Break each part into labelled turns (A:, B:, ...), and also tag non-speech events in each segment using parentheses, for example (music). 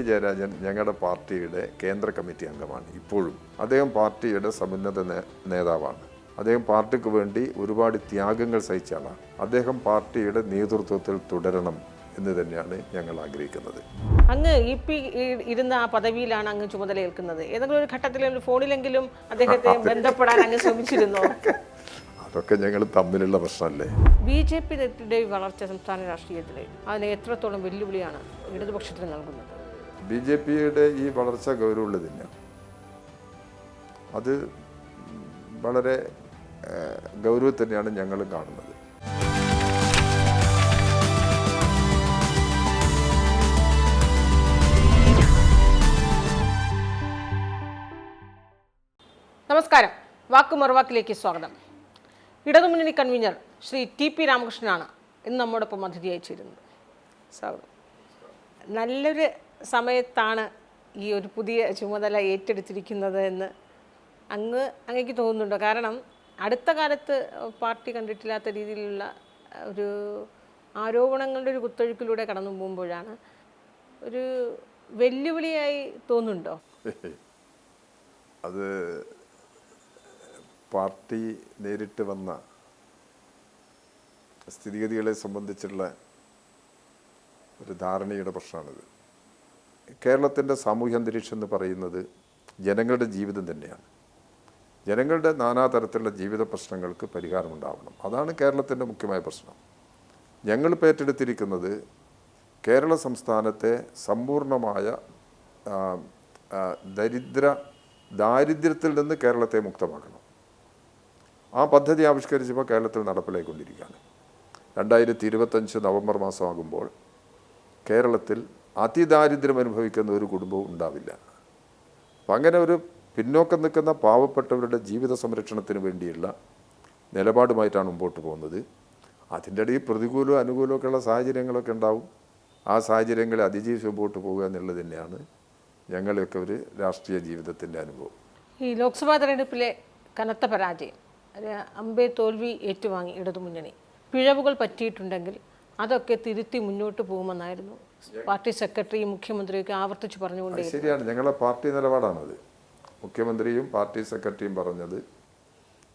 A: P Jayarajan ഞങ്ങളുടെ പാർട്ടിയുടെ കേന്ദ്ര കമ്മിറ്റി അംഗമാണ് ഇപ്പോഴും. അദ്ദേഹം പാർട്ടിയുടെ സമുന്നത നേതാവാണ്. അദ്ദേഹം പാർട്ടിക്ക് വേണ്ടി ഒരുപാട് ത്യാഗങ്ങൾ സഹിച്ച ആളാണ് അദ്ദേഹം പാർട്ടിയുടെ നേതൃത്വത്തിൽ തുടരണം എന്ന് തന്നെയാണ് ഞങ്ങൾ ആഗ്രഹിക്കുന്നത്.
B: അങ്ങ് ഇ പി ഇരുന്ന ആ പദവിയിലാണ് അങ്ങ് ചുമതലയേൽക്കുന്നത് ഏതെങ്കിലും ഒരു ഘട്ടത്തിൽ ഫോണിലെങ്കിലും അദ്ദേഹത്തെ ബന്ധപ്പെടാൻ അങ്ങ് ശ്രമിച്ചിരുന്നോ? (laughs)
A: അതൊക്കെ ഞങ്ങൾ തമ്മിലുള്ള പ്രശ്നമല്ലേ?
B: ബി ജെ പിയുടെ വളർച്ച സംസ്ഥാന രാഷ്ട്രീയത്തിൽ അതിന് എത്രത്തോളം വെല്ലുവിളിയാണ് ഇടതുപക്ഷത്തിന് നൽകുന്നത്?
A: ബി ജെ പിയുടെ ഈ വളർച്ച ഗൗരവമുള്ളത് അത് വളരെ ഗൗരവം തന്നെയാണ് ഞങ്ങൾ കാണുന്നത്.
B: നമസ്കാരം. വാക്ക് മറുവാക്കിലേക്ക് സ്വാഗതം. ഇടതുമുന്നണി കൺവീനർ ശ്രീ ടി പി രാമകൃഷ്ണനാണ് ഇന്ന് നമ്മോടൊപ്പം അതിഥിയായി ചേരുന്നത്. സ്വാഗതം. നല്ലൊരു സമയത്താണ് ഈ ഒരു പുതിയ ചുമതല ഏറ്റെടുത്തിരിക്കുന്നത് എന്ന് അങ്ങ് അങ്ങേക്ക് തോന്നുന്നുണ്ടോ? കാരണം അടുത്ത കാലത്ത് പാർട്ടി കണ്ടിട്ടില്ലാത്ത രീതിയിലുള്ള ഒരു ആരോപണങ്ങളുടെ ഒരു കുത്തൊഴുക്കിലൂടെ കടന്നു പോകുമ്പോഴാണ് ഒരു വെല്ലുവിളിയായി തോന്നുന്നുണ്ടോ? (laughs)
A: അത് പാർട്ടി നേരിട്ട് വന്ന സ്ഥിതിഗതികളെ സംബന്ധിച്ചുള്ള ഒരു ധാരണയുടെ പ്രശ്നമാണിത്. കേരളത്തിന്റെ സാമൂഹ്യ അന്തരീക്ഷം എന്ന് പറയുന്നത് ജനങ്ങളുടെ ജീവിതം തന്നെയാണ്. ജനങ്ങളുടെ നാനാതരത്തിലുള്ള ജീവിത പ്രശ്നങ്ങൾക്ക് പരിഹാരമുണ്ടാവണം. അതാണ് കേരളത്തിന്റെ മുഖ്യമായ പ്രശ്നം. ഞങ്ങൾ പേറ്റെടുത്തിരിക്കുന്നത് കേരള സംസ്ഥാനത്തെ സമ്പൂർണമായ ദരിദ്ര ദാരിദ്ര്യത്തിൽ നിന്ന് കേരളത്തെ മുക്തമാക്കണം. ആ പദ്ധതി ആവിഷ്കരിച്ചപ്പോൾ കേരളത്തിൽ നടപ്പിലായിക്കൊണ്ടിരിക്കുകയാണ്. രണ്ടായിരത്തി ഇരുപത്തഞ്ച് നവംബർ മാസമാകുമ്പോൾ കേരളത്തിൽ അതിദാരിദ്ര്യം അനുഭവിക്കുന്ന ഒരു കുടുംബവും ഉണ്ടാവില്ല. അപ്പം അങ്ങനെ ഒരു പിന്നോക്കം നിൽക്കുന്ന പാവപ്പെട്ടവരുടെ ജീവിത സംരക്ഷണത്തിന് വേണ്ടിയുള്ള നിലപാടുമായിട്ടാണ് മുമ്പോട്ട് പോകുന്നത്. അതിന്റെ ഇടയിൽ പ്രതികൂലവും അനുകൂലമൊക്കെ ഉള്ള സാഹചര്യങ്ങളൊക്കെ ഉണ്ടാവും. ആ സാഹചര്യങ്ങളെ അതിജീവിച്ച് മുമ്പോട്ട് പോകുക എന്നുള്ളത് തന്നെയാണ് ഞങ്ങളെയൊക്കെ ഒരു രാഷ്ട്രീയ ജീവിതത്തിന്റെ അനുഭവം.
B: ഈ ലോക്സഭാ തെരഞ്ഞെടുപ്പിലെ കനത്ത പരാജയം അമ്പേ തോൽവി ഏറ്റുവാങ്ങി ഇടതുമുന്നണി. പിഴവുകൾ പറ്റിയിട്ടുണ്ടെങ്കിൽ അതൊക്കെ തിരുത്തി മുന്നോട്ട് പോകുമെന്നായിരുന്നു പാർട്ടി സെക്രട്ടറി മുഖ്യമന്ത്രിയൊക്കെ ആവർത്തിച്ച് പറഞ്ഞുകൊണ്ടേ
A: ശരിയാണ്. ഞങ്ങളുടെ പാർട്ടി നിലപാടാണത്. മുഖ്യമന്ത്രിയും പാർട്ടി സെക്രട്ടറിയും പറഞ്ഞത്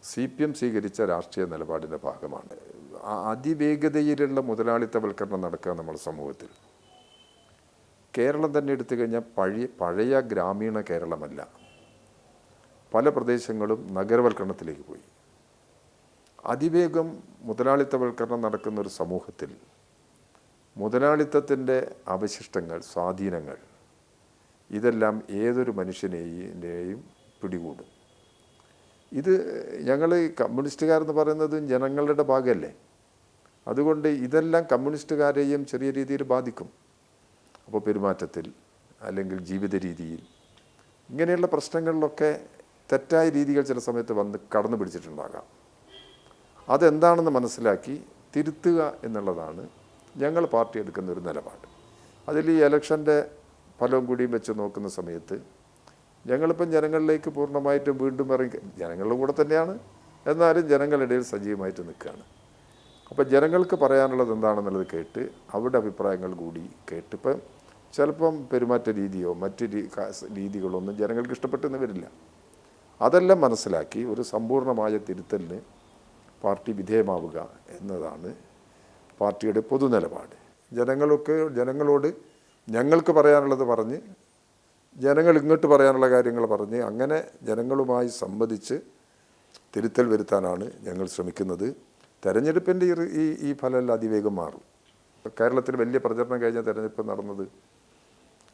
A: സി പി എം സ്വീകരിച്ച രാഷ്ട്രീയ നിലപാടിന്റെ ഭാഗമാണ്. അതിവേഗതയിലുള്ള മുതലാളിത്തവൽക്കരണം നടക്കുക നമ്മുടെ സമൂഹത്തിൽ. കേരളം തന്നെ എടുത്തു കഴിഞ്ഞാൽ പഴയ പഴയ ഗ്രാമീണ കേരളമല്ല. പല പ്രദേശങ്ങളും നഗരവൽക്കരണത്തിലേക്ക് പോയി. അതിവേഗം മുതലാളിത്തവൽക്കരണം നടക്കുന്ന ഒരു സമൂഹത്തിൽ മുതലാളിത്തത്തിന്റെ അവശിഷ്ടങ്ങൾ സ്വാധീനങ്ങൾ ഇതെല്ലാം ഏതൊരു മനുഷ്യനെയും പിടികൂടും. ഇത് ഞങ്ങൾ കമ്മ്യൂണിസ്റ്റുകാരെന്ന് പറയുന്നത് ജനങ്ങളുടെ ഭാഗമല്ലേ? അതുകൊണ്ട് ഇതെല്ലാം കമ്മ്യൂണിസ്റ്റുകാരെയും ചെറിയ രീതിയിൽ ബാധിക്കും. അപ്പോൾ പെരുമാറ്റത്തിൽ അല്ലെങ്കിൽ ജീവിത രീതിയിൽ ഇങ്ങനെയുള്ള പ്രശ്നങ്ങളിലൊക്കെ തെറ്റായ രീതികൾ ചില സമയത്ത് വന്ന് കടന്നു പിടിച്ചിട്ടുണ്ടാകാം അതെന്താണെന്ന് മനസ്സിലാക്കി തിരുത്തുക എന്നുള്ളതാണ് ഞങ്ങൾ പാർട്ടി എടുക്കുന്ന ഒരു നിലപാട്. അതിൽ ഈ ഇലക്ഷന്റെ ഫലവും കൂടിയും വെച്ച് നോക്കുന്ന സമയത്ത് ഞങ്ങളിപ്പം ജനങ്ങളിലേക്ക് പൂർണമായിട്ടും വീണ്ടും ഇറങ്ങി ജനങ്ങളുടെ കൂടെ തന്നെയാണ്. എന്നാലും ജനങ്ങളിടയിൽ സജീവമായിട്ട് നിൽക്കുകയാണ്. അപ്പോൾ ജനങ്ങൾക്ക് പറയാനുള്ളത് എന്താണെന്നുള്ളത് കേട്ട് അവരുടെ അഭിപ്രായങ്ങൾ കൂടി കേട്ട് ഇപ്പം ചിലപ്പം പെരുമാറ്റ രീതിയോ മറ്റ് രീതികളൊന്നും ജനങ്ങൾക്ക് ഇഷ്ടപ്പെട്ടെന്ന് വരില്ല. അതെല്ലാം മനസ്സിലാക്കി ഒരു സമ്പൂർണമായ തിരുത്തലിന് പാർട്ടി വിധേയമാവുക എന്നതാണ് പാർട്ടിയുടെ പൊതു നിലപാട് ജനങ്ങളൊക്കെ ജനങ്ങളോട് ഞങ്ങൾക്ക് പറയാനുള്ളത് പറഞ്ഞ് ജനങ്ങൾ ഇങ്ങോട്ട് പറയാനുള്ള കാര്യങ്ങൾ പറഞ്ഞ് അങ്ങനെ ജനങ്ങളുമായി സംവദിച്ച് തിരുത്തൽ വരുത്താനാണ് ഞങ്ങൾ ശ്രമിക്കുന്നത്. തെരഞ്ഞെടുപ്പിന്റെ ഈ ഈ ഈ ഫലം അതിവേഗം മാറും. കേരളത്തിൽ വലിയ പ്രചരണം കഴിഞ്ഞ തെരഞ്ഞെടുപ്പ് നടന്നത്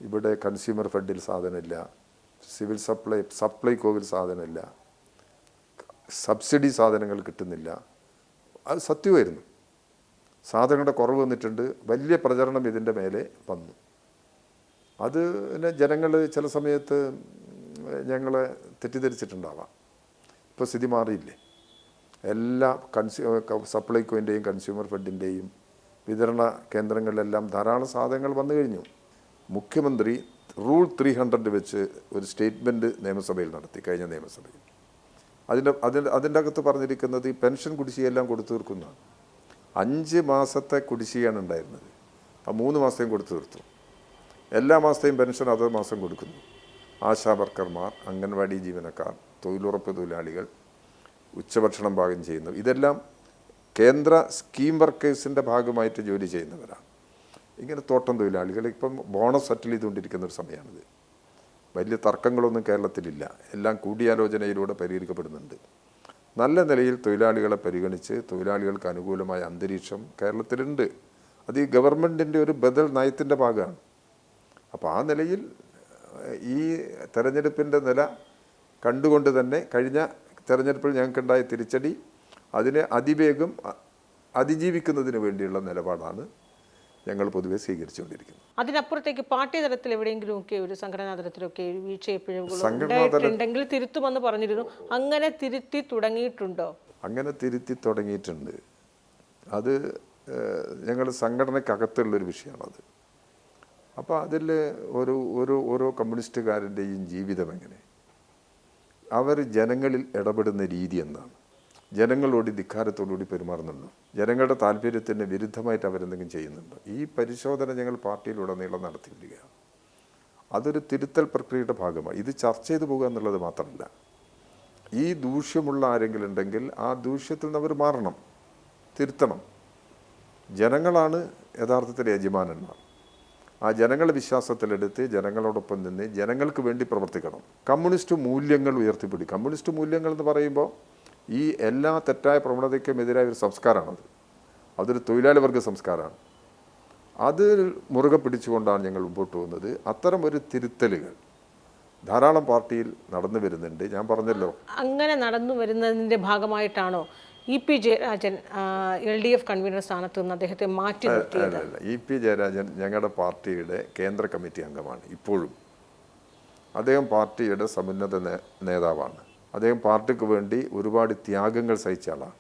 A: ഇവിടെ കൺസ്യൂമർ ഫെഡിൽ സാധനമില്ല സിവിൽ സപ്ലൈ സപ്ലൈകോവിൽ സാധനമില്ല സബ്സിഡി സാധനങ്ങൾ കിട്ടുന്നില്ല. അത് സത്യമായിരുന്നു. സാധനങ്ങളുടെ കുറവ് വന്നിട്ടുണ്ട്. വലിയ പ്രചരണം ഇതിന്റെ മേലെ വന്നു. അത് പിന്നെ ജനങ്ങൾ ചില സമയത്ത് ഞങ്ങളെ തെറ്റിദ്ധരിച്ചിട്ടുണ്ടാവാം. ഇപ്പോൾ സ്ഥിതി മാറിയില്ലേ? എല്ലാ കൺസ്യൂ സപ്ലൈകോന്റെയും കൺസ്യൂമർ ഫെഡിന്റെയും വിതരണ കേന്ദ്രങ്ങളിലെല്ലാം ധാരാളം സാധനങ്ങൾ വന്നു കഴിഞ്ഞു. മുഖ്യമന്ത്രി റൂൾ ത്രീ ഹൺഡ്രഡ് വെച്ച് ഒരു സ്റ്റേറ്റ്മെന്റ് നിയമസഭയിൽ നടത്തി കഴിഞ്ഞ നിയമസഭയിൽ. അതിന്റെ അതിന്റെ അതിന്റെ അകത്ത് പറഞ്ഞിരിക്കുന്നത് ഈ പെൻഷൻ കുടിശ്ശികയെല്ലാം കൊടുത്തു തീർക്കുന്നതാണ് അഞ്ച് മാസത്തെ കുടിശ്ശികയാണ് ഉണ്ടായിരുന്നത്. ആ മൂന്ന് മാസത്തെയും കൊടുത്തു തീർത്തു. എല്ലാ മാസത്തെയും പെൻഷൻ അത് മാസം കൊടുക്കുന്നു. ആശാ വർക്കർമാർ അംഗൻവാടി ജീവനക്കാർ തൊഴിലുറപ്പ് തൊഴിലാളികൾ ഉച്ചഭക്ഷണം പാകം ചെയ്യുന്നു ഇതെല്ലാം കേന്ദ്ര സ്കീം വർക്കേഴ്സിന്റെ ഭാഗമായിട്ട് ജോലി ചെയ്യുന്നവരാണ്. ഇങ്ങനെ തോട്ടം തൊഴിലാളികൾ ഇപ്പം ബോണസ് സെറ്റിൽ ചെയ്തുകൊണ്ടിരിക്കുന്ന ഒരു സമയമാണിത്. വലിയ തർക്കങ്ങളൊന്നും കേരളത്തിലില്ല. എല്ലാം കൂടിയാലോചനയിലൂടെ പരിഹരിക്കപ്പെടുന്നുണ്ട്. നല്ല നിലയിൽ തൊഴിലാളികളെ പരിഗണിച്ച് തൊഴിലാളികൾക്ക് അനുകൂലമായ അന്തരീക്ഷം കേരളത്തിലുണ്ട്. അത് ഈ ഗവൺമെന്റിന്റെ ഒരു ബദൽ നയത്തിന്റെ ഭാഗമാണ്. അപ്പോൾ ആ നിലയിൽ ഈ തെരഞ്ഞെടുപ്പിന്റെ നില കണ്ടുകൊണ്ട് തന്നെ കഴിഞ്ഞ തെരഞ്ഞെടുപ്പിൽ ഞങ്ങൾക്കുണ്ടായ തിരിച്ചടി അതിനെ അതിവേഗം അതിജീവിക്കുന്നതിന് വേണ്ടിയുള്ള നിലപാടാണ് ഞങ്ങൾ പൊതുവെ സ്വീകരിച്ചുകൊണ്ടിരിക്കുന്നു.
B: അതിനപ്പുറത്തേക്ക് പാർട്ടി തലത്തിൽ എവിടെയെങ്കിലും ഒക്കെ ഒരു സംഘടനാ തലത്തിലൊക്കെ വീഴ്ച ഉണ്ടായിട്ടുണ്ടെങ്കിൽ തിരുത്തുമെന്ന് പറഞ്ഞിരുന്നു. അങ്ങനെ തിരുത്തി തുടങ്ങിയിട്ടുണ്ടോ?
A: അങ്ങനെ തിരുത്തി തുടങ്ങിയിട്ടുണ്ട്. അത് ഞങ്ങൾ സംഘടനയ്ക്കകത്തുള്ളൊരു വിഷയമാണത്. അപ്പോൾ അതിൽ ഒരു ഒരു ഓരോ കമ്മ്യൂണിസ്റ്റുകാരന്റെയും ജീവിതം എങ്ങനെ? അവർ ജനങ്ങളിൽ ഇടപെടുന്ന രീതി എന്താണ്? ജനങ്ങളോട് ധിക്കാരത്തോടുകൂടി പെരുമാറുന്നുണ്ടോ. ജനങ്ങളുടെ താല്പര്യത്തിന് വിരുദ്ധമായിട്ട് അവരെന്തെങ്കിലും ചെയ്യുന്നുണ്ട്? ഈ പരിശോധന ഞങ്ങൾ പാർട്ടിയിലുടനീളം നടത്തി വരികയാണ് അതൊരു തിരുത്തൽ പ്രക്രിയയുടെ ഭാഗമാണ്. ഇത് ചർച്ച ചെയ്തു പോകുക എന്നുള്ളത് മാത്രമല്ല. ഈ ദൂഷ്യമുള്ള ആരെങ്കിലും ഉണ്ടെങ്കിൽ ആ ദൂഷ്യത്തിൽ നിന്ന് അവർ മാറണം തിരുത്തണം. ജനങ്ങളാണ് യഥാർത്ഥത്തിൽ യജമാനന്മാർ. ആ ജനങ്ങളെ വിശ്വാസത്തിലെടുത്ത് ജനങ്ങളോടൊപ്പം നിന്ന് ജനങ്ങൾക്ക് വേണ്ടി പ്രവർത്തിക്കണം. കമ്മ്യൂണിസ്റ്റ് മൂല്യങ്ങൾ ഉയർത്തിപ്പിടി. കമ്മ്യൂണിസ്റ്റ് മൂല്യങ്ങൾ എന്ന് പറയുമ്പോൾ ഈ എല്ലാ തെറ്റായ പ്രവണതയ്ക്കും എതിരായ ഒരു സംസ്കാരമാണത്. അതൊരു തൊഴിലാളി വർഗ സംസ്കാരമാണ്. അത് മുറുകെ പിടിച്ചുകൊണ്ടാണ് ഞങ്ങൾ മുമ്പോട്ട് പോകുന്നത്. അത്തരം ഒരു തിരുത്തലുകൾ ധാരാളം പാർട്ടിയിൽ നടന്നു വരുന്നുണ്ട്. ഞാൻ പറഞ്ഞല്ലോ.
B: അങ്ങനെ നടന്നു വരുന്നതിന്റെ ഭാഗമായിട്ടാണോ E P Jayarajan L D F convener സ്ഥാനത്ത് നിന്ന് അദ്ദേഹത്തെ മാറ്റി
A: അല്ല ഇ പി ജയരാജൻ ഞങ്ങളുടെ പാർട്ടിയുടെ കേന്ദ്ര കമ്മിറ്റി അംഗമാണ് ഇപ്പോഴും. അദ്ദേഹം പാർട്ടിയുടെ സമുന്നത നേതാവാണ്. അദ്ദേഹം പാർട്ടിക്ക് വേണ്ടി ഒരുപാട് ത്യാഗങ്ങൾ സഹിച്ച ആളാണ്.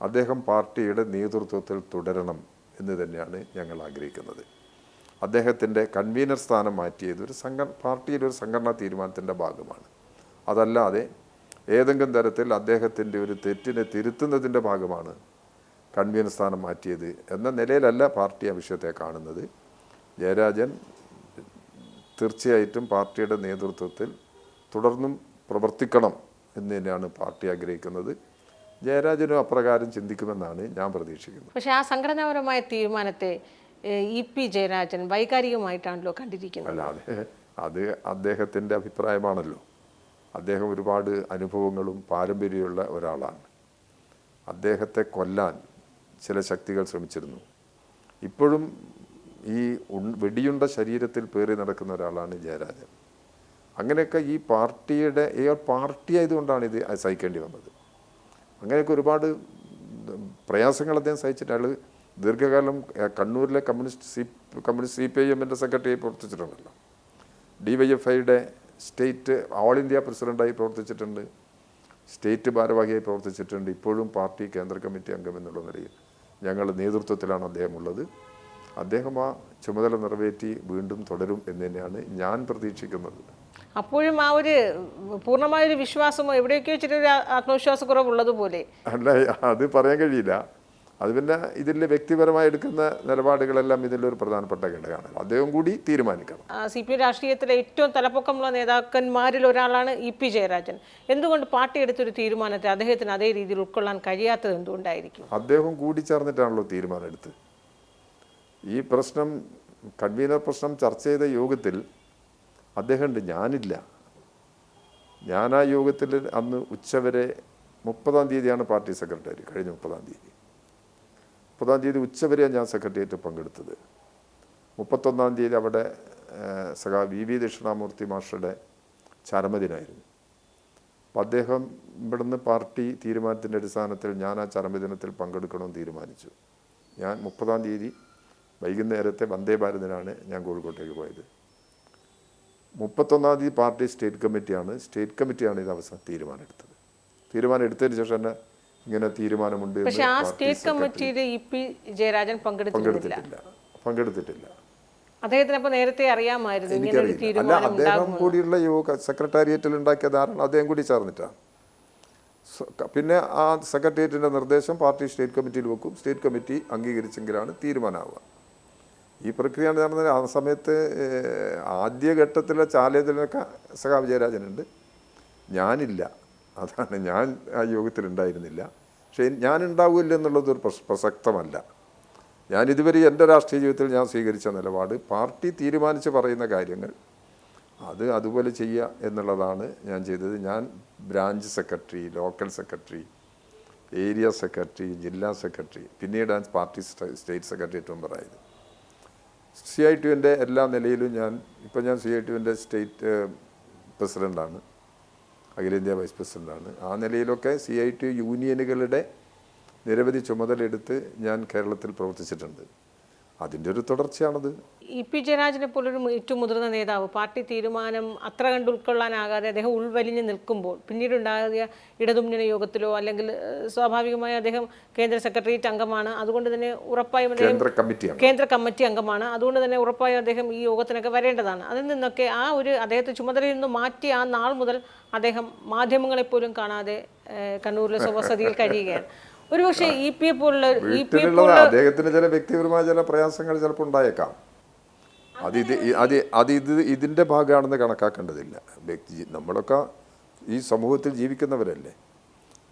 A: അദ്ദേഹം പാർട്ടിയുടെ നേതൃത്വത്തിൽ തുടരണം എന്ന് തന്നെയാണ് ഞങ്ങൾ ആഗ്രഹിക്കുന്നത്. അദ്ദേഹത്തിന്റെ കൺവീനർ സ്ഥാനം മാറ്റിയത് ഒരു സംഘ പാർട്ടിയിലെ ഒരു സംഘടനാ തീരുമാനത്തിന്റെ ഭാഗമാണ്. അതല്ലാതെ ഏതെങ്കിലും തരത്തിൽ അദ്ദേഹത്തിന്റെ ഒരു തെറ്റിനെ തിരുത്തുന്നതിന്റെ ഭാഗമാണ് കൺവീനർ സ്ഥാനം മാറ്റിയത് എന്ന നിലയിലല്ല പാർട്ടി ആ വിഷയത്തെ കാണുന്നത്. ജയരാജൻ തീർച്ചയായിട്ടും പാർട്ടിയുടെ നേതൃത്വത്തിൽ തുടർന്നും പ്രവർത്തിക്കണം എന്ന് തന്നെയാണ് പാർട്ടി ആഗ്രഹിക്കുന്നത്. ജയരാജനും അപ്രകാരം ചിന്തിക്കുമെന്നാണ് ഞാൻ പ്രതീക്ഷിക്കുന്നത്.
B: പക്ഷേ ആ സംഘടനാപരമായ തീരുമാനത്തെ ഇ പി ജയരാജൻ വൈകാരികമായിട്ടാണല്ലോ കണ്ടിരിക്കുന്നത്.
A: അല്ലാതെ അത് അദ്ദേഹത്തിന്റെ അഭിപ്രായമാണല്ലോ. അദ്ദേഹം ഒരുപാട് അനുഭവങ്ങളും പാരമ്പര്യമുള്ള ഒരാളാണ്. അദ്ദേഹത്തെ കൊല്ലാൻ ചില ശക്തികൾ ശ്രമിച്ചിരുന്നു. ഇപ്പോഴും ഈ ഉൺ- വെടിയുണ്ട ശരീരത്തിൽ പേറി നടക്കുന്ന ഒരാളാണ് ജയരാജൻ. അങ്ങനെയൊക്കെ ഈ പാർട്ടിയുടെ ഈ പാർട്ടി ആയതുകൊണ്ടാണ് ഇത് സഹിക്കേണ്ടി വന്നത്. അങ്ങനെയൊക്കെ ഒരുപാട് പ്രയാസങ്ങൾ അദ്ദേഹം സഹിച്ചിട്ട് അയാൾ ദീർഘകാലം കണ്ണൂരിലെ communist C communist C P I എമ്മിന്റെ സെക്രട്ടറിയായി പ്രവർത്തിച്ചിട്ടുണ്ടല്ലോ. ഡി വൈ എഫ് ഐയുടെ സ്റ്റേറ്റ് ഓൾ ഇന്ത്യ പ്രസിഡന്റായി പ്രവർത്തിച്ചിട്ടുണ്ട്. സ്റ്റേറ്റ് ഭാരവാഹിയായി പ്രവർത്തിച്ചിട്ടുണ്ട്. ഇപ്പോഴും പാർട്ടി കേന്ദ്ര കമ്മിറ്റി അംഗം എന്നുള്ള നിലയിൽ ഞങ്ങളുടെ നേതൃത്വത്തിലാണ് അദ്ദേഹം ഉള്ളത് അദ്ദേഹം ആ ചുമതല നിറവേറ്റി വീണ്ടും തുടരും എന്ന് തന്നെയാണ് ഞാൻ പ്രതീക്ഷിക്കുന്നത്.
B: അപ്പോഴും ആ ഒരു പൂർണമായ ഒരു വിശ്വാസമോ എവിടെയൊക്കെയോ ചെറിയൊരു ഒരു ആത്മവിശ്വാസക്കുറവുള്ളതുപോലെ.
A: അല്ല അത് പറയാൻ കഴിയില്ല. അത് പിന്നെ ഇതിൽ വ്യക്തിപരമായി എടുക്കുന്ന നിലപാടുകളെല്ലാം ഇതിലൊരു പ്രധാനപ്പെട്ട ഘടകമാണ്. അദ്ദേഹം കൂടി തീരുമാനിക്കണം.
B: സി പി രാഷ്ട്രീയത്തിലെ ഏറ്റവും തലപ്പൊക്കമുള്ള നേതാക്കന്മാരിൽ ഒരാളാണ് ഇ പി ജയരാജൻ. എന്തുകൊണ്ട് പാർട്ടി എടുത്തൊരു തീരുമാനത്തെ അദ്ദേഹത്തിന് അതേ രീതിയിൽ ഉൾക്കൊള്ളാൻ കഴിയാത്തത് എന്തുകൊണ്ടായിരിക്കും?
A: അദ്ദേഹം കൂടി ചേർന്നിട്ടാണല്ലോ തീരുമാനം എടുത്ത് ഈ പ്രശ്നം കൺവീനർ പ്രശ്നം ചർച്ച ചെയ്ത യോഗത്തിൽ അദ്ദേഹം ഉണ്ട് ഞാനില്ല. ഞാൻ ആ യോഗത്തിൽ അന്ന് ഉച്ചവരെ മുപ്പതാം തീയതിയാണ് പാർട്ടി സെക്രട്ടറി കഴിഞ്ഞ മുപ്പതാം തീയതി. മുപ്പതാം തീയതി ഉച്ചവരെയാണ് ഞാൻ സെക്രട്ടേറിയറ്റ് പങ്കെടുത്തത്. മുപ്പത്തൊന്നാം തീയതി അവിടെ സഖാ വി വി ദക്ഷിണാമൂർത്തി മാഷയുടെ ചരമദിനായിരുന്നു. അപ്പം അദ്ദേഹം ഇവിടുന്ന് പാർട്ടി തീരുമാനത്തിന്റെ അടിസ്ഥാനത്തിൽ ഞാൻ ആ ചരമദിനത്തിൽ പങ്കെടുക്കണമെന്ന് തീരുമാനിച്ചു. ഞാൻ മുപ്പതാം തീയതി വൈകുന്നേരത്തെ വന്ദേ ഭാരതിനാണ് ഞാൻ കോഴിക്കോട്ടേക്ക് പോയത്. മുപ്പത്തൊന്നാം തീയതി പാർട്ടി സ്റ്റേറ്റ് കമ്മിറ്റിയാണ്. സ്റ്റേറ്റ് കമ്മിറ്റിയാണ് ഇത് അവസാനം തീരുമാനം എടുത്തത് തീരുമാനം എടുത്തതിന് ശേഷം തന്നെ ഇങ്ങനെ തീരുമാനമുണ്ട്
B: പക്ഷേ ആ സ്റ്റേറ്റ് കമ്മിറ്റിയിൽ ഇ പി ജയരാജൻ
A: പങ്കെടുത്തിട്ടില്ല. പങ്കെടുത്തിട്ടില്ല.
B: അദ്ദേഹത്തിന് അപ്പോൾ നേരത്തെ അറിയാമായിരുന്നു
A: എനിക്കറിയില്ല. അല്ല അദ്ദേഹം കൂടിയുള്ള യോഗ സെക്രട്ടേറിയറ്റിൽ ഉണ്ടാക്കിയ ധാരണ അദ്ദേഹം കൂടി ചേർന്നിട്ടാണ് പിന്നെ ആ സെക്രട്ടേറിയറ്റിന്റെ നിർദ്ദേശം പാർട്ടി സ്റ്റേറ്റ് കമ്മിറ്റിയിൽ വെക്കും. സ്റ്റേറ്റ് കമ്മിറ്റി അംഗീകരിച്ചെങ്കിലാണ് തീരുമാനമാവുക ഈ പ്രക്രിയ നടന്നത് ആ സമയത്ത് ആദ്യഘട്ടത്തിലെ ചാലയത്തിലൊക്കെ സഖാ വിജയരാജനുണ്ട് ഞാനില്ല. അതാണ് ഞാൻ ആ യോഗത്തിലുണ്ടായിരുന്നില്ല പക്ഷേ ഞാൻ ഉണ്ടാവില്ല എന്നുള്ളത് ഒരു പ്രസ- പ്രസക്തമല്ല. ഞാൻ ഇതുവരെ എന്റെ രാഷ്ട്രീയ ജീവിതത്തിൽ ഞാൻ സ്വീകരിച്ച നിലപാട് പാർട്ടി തീരുമാനിച്ച് പറയുന്ന കാര്യങ്ങൾ അത് അതുപോലെ ചെയ്യുക എന്നുള്ളതാണ് ഞാൻ ചെയ്തത്. ഞാൻ branch secretary local secretary area secretary ജില്ലാ സെക്രട്ടറി പിന്നീടാണ് പാർട്ടി സ്റ്റേ- സ്റ്റേറ്റ് സെക്രട്ടറി മെമ്പറായത്. സി ഐ ടുവിന്റെ എല്ലാ നിലയിലും ഞാൻ ഇപ്പം ഞാൻ സി ഐ ടുവിന്റെ സ്റ്റേറ്റ് പ്രസിഡന്റാണ് അഖിലേന്ത്യാ വൈസ് പ്രസിഡന്റാണ് ആ നിലയിലൊക്കെ സി ഐ ടി യൂണിയനുകളുടെ നിരവധി ചുമതലയെടുത്ത് ഞാൻ കേരളത്തിൽ പ്രവർത്തിച്ചിട്ടുണ്ട്. അതിന്റെ ഒരു തുടർച്ചയാണത്.
B: ഇ പി ജയരാജനെ പോലൊരു ഏറ്റവും മുതിർന്ന നേതാവ് പാർട്ടി തീരുമാനം അത്ര കണ്ട് ഉൾക്കൊള്ളാനാകാതെ അദ്ദേഹം ഉൾവലിഞ്ഞ് നിൽക്കുമ്പോൾ പിന്നീടുണ്ടായ ഇടതുമുന്നണി യോഗത്തിലോ അല്ലെങ്കിൽ സ്വാഭാവികമായി അദ്ദേഹം കേന്ദ്ര സെക്രട്ടേറിയറ്റ് അംഗമാണ്. അതുകൊണ്ട് തന്നെ ഉറപ്പായും അദ്ദേഹം
A: കേന്ദ്ര കമ്മിറ്റിയാണ്.
B: കേന്ദ്ര കമ്മിറ്റി അംഗമാണ്. അതുകൊണ്ട് തന്നെ ഉറപ്പായും അദ്ദേഹം ഈ യോഗത്തിനൊക്കെ വരേണ്ടതാണ്. അതിൽ നിന്നൊക്കെ ആ ഒരു അദ്ദേഹത്തെ ചുമതലയിൽ നിന്ന് മാറ്റി ആ നാൾ മുതൽ അദ്ദേഹം മാധ്യമങ്ങളെപ്പോലും കാണാതെ കണ്ണൂരിലെ സ്വവസതിയിൽ കഴിയുകയാണ്. ഒരുപക്ഷെ ഇ പി എ പോലുള്ള ഇ പി എ
A: വീട്ടിലുള്ളത് അദ്ദേഹത്തിന് ചില വ്യക്തിപരമായ ചില പ്രയാസങ്ങൾ ചിലപ്പോൾ ഉണ്ടായേക്കാം. അത് ഇത് അത് അത് ഇത് ഇതിന്റെ ഭാഗമാണെന്ന് കണക്കാക്കേണ്ടതില്ല. വ്യക്തി നമ്മളൊക്കെ ഈ സമൂഹത്തിൽ ജീവിക്കുന്നവരല്ലേ.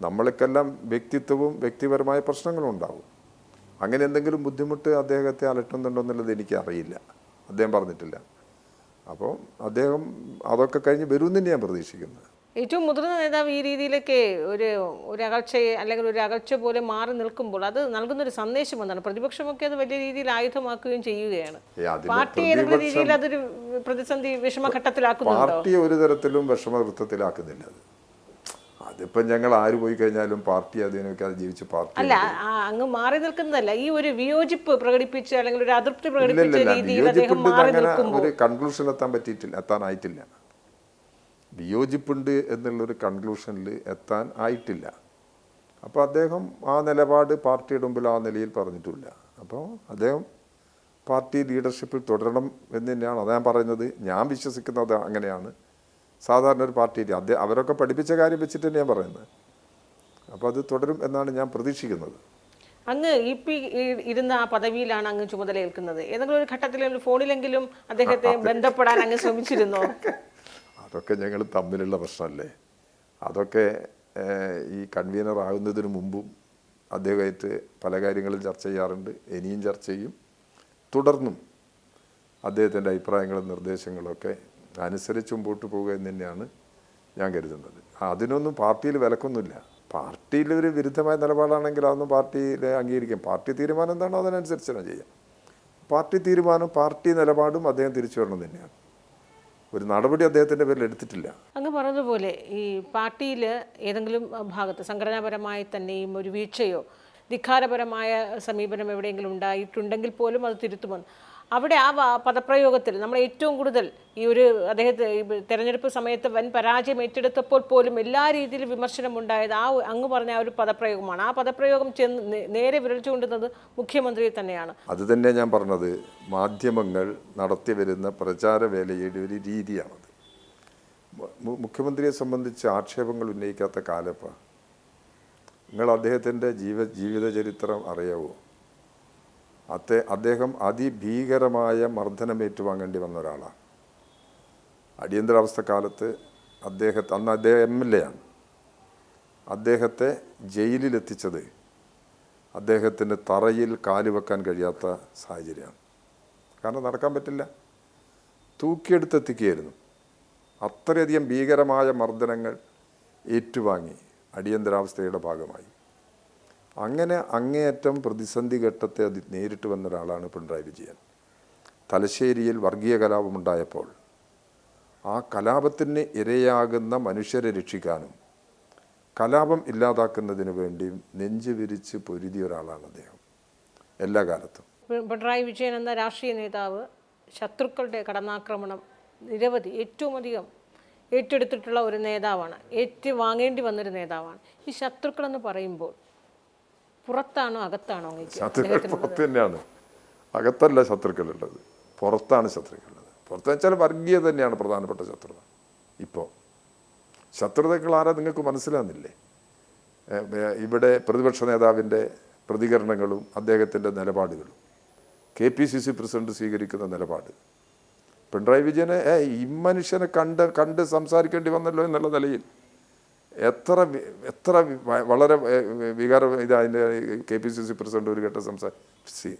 A: നമ്മൾക്കെല്ലാം വ്യക്തിത്വവും വ്യക്തിപരമായ പ്രശ്നങ്ങളും ഉണ്ടാവും. അങ്ങനെ എന്തെങ്കിലും ബുദ്ധിമുട്ട് അദ്ദേഹത്തെ അലട്ടുന്നുണ്ടോ എന്നുള്ളത് എനിക്ക് അറിയില്ല അദ്ദേഹം പറഞ്ഞിട്ടില്ല. അപ്പോൾ അദ്ദേഹം അതൊക്കെ കഴിഞ്ഞ് വരുമെന്ന് ഞാൻ പ്രതീക്ഷിക്കുന്നത്.
B: ഏറ്റവും മുതിർന്ന നേതാവ് ഈ രീതിയിലൊക്കെ ഒരു ഒരു അകൽച്ചയെ അല്ലെങ്കിൽ ഒരു അകൽച്ച പോലെ മാറി നിൽക്കുമ്പോൾ അത് നൽകുന്ന ഒരു സന്ദേശം എന്താണ് പ്രതിപക്ഷമൊക്കെ അത് വലിയ രീതിയിൽ ആയുധമാക്കുകയും ചെയ്യുകയാണ്. പാർട്ടി ഏതെങ്കിലും രീതിയിൽ അതൊരു പ്രതിസന്ധി വിഷമഘട്ടത്തിലാക്കുന്നു
A: പാർട്ടി ഒരു തരത്തിലും വിഷമവൃത്തത്തിലാക്കുന്നില്ല അത്. അതിപ്പം ഞങ്ങൾ ആര് പോയി കഴിഞ്ഞാലും പാർട്ടി അതിനൊക്കെ അത് ജീവിച്ച് പാർട്ടി
B: അല്ല അങ്ങ് മാറി നിൽക്കുന്നതല്ല. ഈ ഒരു വിയോജിപ്പ് പ്രകടിപ്പിച്ച് അല്ലെങ്കിൽ ഒരു അതൃപ്തി പ്രകടിപ്പിച്ച രീതിയിൽ അദ്ദേഹം മാറി നിൽക്കുമ്പോൾ
A: ഒരു കൺക്ലൂഷൻ എത്താൻ പറ്റിയിട്ടില്ല എത്താനായിട്ടില്ല. വിയോജിപ്പുണ്ട് എന്നുള്ളൊരു കൺക്ലൂഷനിൽ എത്താൻ ആയിട്ടില്ല. അപ്പോൾ അദ്ദേഹം ആ നിലപാട് പാർട്ടിയുടെ മുമ്പിൽ ആ നിലയിൽ പറഞ്ഞിട്ടില്ല. അപ്പോൾ അദ്ദേഹം പാർട്ടി ലീഡർഷിപ്പിൽ തുടരണം എന്ന് തന്നെയാണ് അത് ഞാൻ പറയുന്നത്. ഞാൻ വിശ്വസിക്കുന്നത് അങ്ങനെയാണ്. സാധാരണ ഒരു പാർട്ടിയിൽ അദ്ദേഹം അവരൊക്കെ പഠിപ്പിച്ച കാര്യം വെച്ചിട്ട് തന്നെ ഞാൻ പറയുന്നത്. അപ്പോൾ അത് തുടരും എന്നാണ് ഞാൻ പ്രതീക്ഷിക്കുന്നത്.
B: അങ്ങ് ഇ പി ഇരുന്ന ആ പദവിയിലാണ് അങ്ങ് ചുമതലയേൽക്കുന്നത് ഏതെങ്കിലും ഒരു ഘട്ടത്തിൽ ഫോണിലെങ്കിലും അദ്ദേഹത്തെ ബന്ധപ്പെടാൻ അങ്ങ് ശ്രമിച്ചിരുന്നോ? (laughs)
A: അതൊക്കെ ഞങ്ങൾ തമ്മിലുള്ള പ്രശ്നമല്ലേ? അതൊക്കെ ഈ കൺവീനർ ആകുന്നതിന് മുമ്പും അദ്ദേഹമായിട്ട് പല കാര്യങ്ങളും ചർച്ച ചെയ്യാറുണ്ട്. ഇനിയും ചർച്ച ചെയ്യും. തുടർന്നും അദ്ദേഹത്തിന്റെ അഭിപ്രായങ്ങളും നിർദ്ദേശങ്ങളൊക്കെ അനുസരിച്ച് മുമ്പോട്ട് പോകുക എന്ന് തന്നെയാണ് ഞാൻ കരുതുന്നത്. അതിനൊന്നും പാർട്ടിയിൽ വിലക്കൊന്നുമില്ല. പാർട്ടിയിൽ ഒരു വിരുദ്ധമായ നിലപാടാണെങ്കിൽ അതൊന്നും പാർട്ടിയിൽ അംഗീകരിക്കും പാർട്ടി തീരുമാനം എന്താണോ അതിനനുസരിച്ച് തന്നെ ചെയ്യാം പാർട്ടി തീരുമാനം പാർട്ടി നിലപാടും അദ്ദേഹം തിരിച്ചു വരണം തന്നെയാണ്. ഒരു നടപടി അദ്ദേഹത്തിന്റെ പേരിൽ എടുത്തിട്ടില്ല.
B: അങ്ങ് പറഞ്ഞതുപോലെ ഈ പാർട്ടിയിൽ ഏതെങ്കിലും ഭാഗത്ത് സംഘടനാപരമായി തന്നെയും ഒരു വീഴ്ചയോ ധിഖാരപരമായ സമീപനം എവിടെയെങ്കിലും ഉണ്ടായിട്ടുണ്ടെങ്കിൽ പോലും അത് തിരുത്തുമെന്ന്. അവിടെ ആ പദപ്രയോഗത്തിൽ നമ്മൾ ഏറ്റവും കൂടുതൽ ഈ ഒരു അദ്ദേഹത്തെ തെരഞ്ഞെടുപ്പ് സമയത്ത് വൻ പരാജയം ഏറ്റെടുത്തപ്പോൾ പോലും എല്ലാ രീതിയിലും വിമർശനം ഉണ്ടായത് ആ അങ്ങ് പറഞ്ഞ ആ ഒരു പദപ്രയോഗമാണ്. ആ പദപ്രയോഗം ചെന്ന് നേരെ വിരൽ ചൂണ്ടുന്നത് മുഖ്യമന്ത്രി തന്നെയാണ്.
A: അത് തന്നെ ഞാൻ പറഞ്ഞത്. മാധ്യമങ്ങൾ നടത്തി വരുന്ന പ്രചാര വേലയുടെ ഒരു രീതിയാണത്. മുഖ്യമന്ത്രിയെ സംബന്ധിച്ച് ആക്ഷേപങ്ങൾ ഉന്നയിക്കാത്ത കാലപ്പ. നിങ്ങൾ അദ്ദേഹത്തിന്റെ ജീവ ജീവിത ചരിത്രം അറിയാവോ? അത്തെ അദ്ദേഹം അതിഭീകരമായ മർദ്ദനം ഏറ്റുവാങ്ങേണ്ടി വന്ന ഒരാളാണ് അടിയന്തരാവസ്ഥ കാലത്ത് അദ്ദേഹത്തെ അന്ന് അദ്ദേഹം എം എൽ എ ആണ്. അദ്ദേഹത്തെ ജയിലിലെത്തിച്ചത് അദ്ദേഹത്തിന് തറയിൽ കാലുവെക്കാൻ കഴിയാത്ത സാഹചര്യമാണ്. കാരണം നടക്കാൻ പറ്റില്ല. തൂക്കിയെടുത്തെത്തിക്കുകയായിരുന്നു. അത്രയധികം ഭീകരമായ മർദ്ദനങ്ങൾ ഏറ്റുവാങ്ങി അടിയന്തരാവസ്ഥയുടെ ഭാഗമായി. അങ്ങനെ അങ്ങേയറ്റം പ്രതിസന്ധി ഘട്ടത്തെ അതി നേരിട്ട് വന്ന ഒരാളാണ് പിണറായി വിജയൻ. തലശ്ശേരിയിൽ വർഗീയ കലാപമുണ്ടായപ്പോൾ ആ കലാപത്തിന് ഇരയാകുന്ന മനുഷ്യരെ രക്ഷിക്കാനും കലാപം ഇല്ലാതാക്കുന്നതിന് വേണ്ടിയും നെഞ്ചു വിരിച്ച് പൊരുതിയ ഒരാളാണ് അദ്ദേഹം. എല്ലാ കാലത്തും.
B: പിണറായി വിജയൻ എന്ന രാഷ്ട്രീയ നേതാവ് ശത്രുക്കളുടെ കടന്നാക്രമണം നിരവധി ഏറ്റവും അധികം ഏറ്റെടുത്തിട്ടുള്ള ഒരു നേതാവാണ് ഏറ്റു വാങ്ങേണ്ടി വന്നൊരു നേതാവാണ്. ഈ ശത്രുക്കളെന്ന് പറയുമ്പോൾ പുറത്താണോ അകത്താണോ
A: പുറത്ത് തന്നെയാണ്. അകത്തല്ല ശത്രുക്കളുള്ളത്. പുറത്താണ് ശത്രുക്കളുള്ളത്. പുറത്ത് വെച്ചാൽ വർഗീയ തന്നെയാണ് പ്രധാനപ്പെട്ട ശത്രുത. ഇപ്പോൾ ശത്രുതകൾ ആരാ നിങ്ങൾക്ക് മനസ്സിലാകുന്നില്ലേ ഇവിടെ പ്രതിപക്ഷ നേതാവിന്റെ പ്രതികരണങ്ങളും അദ്ദേഹത്തിന്റെ നിലപാടുകളും. K P C C president സ്വീകരിക്കുന്ന നിലപാട്. പിണറായി വിജയനെ ഏ ഈ മനുഷ്യനെ കണ്ട് കണ്ട് സംസാരിക്കേണ്ടി വന്നല്ലോ എന്നുള്ള നിലയിൽ. എത്ര എത്ര വളരെ വികാര ഇത് അതിന്റെ K P C C president ഒരു ഘട്ടം സംസാരിച്ചു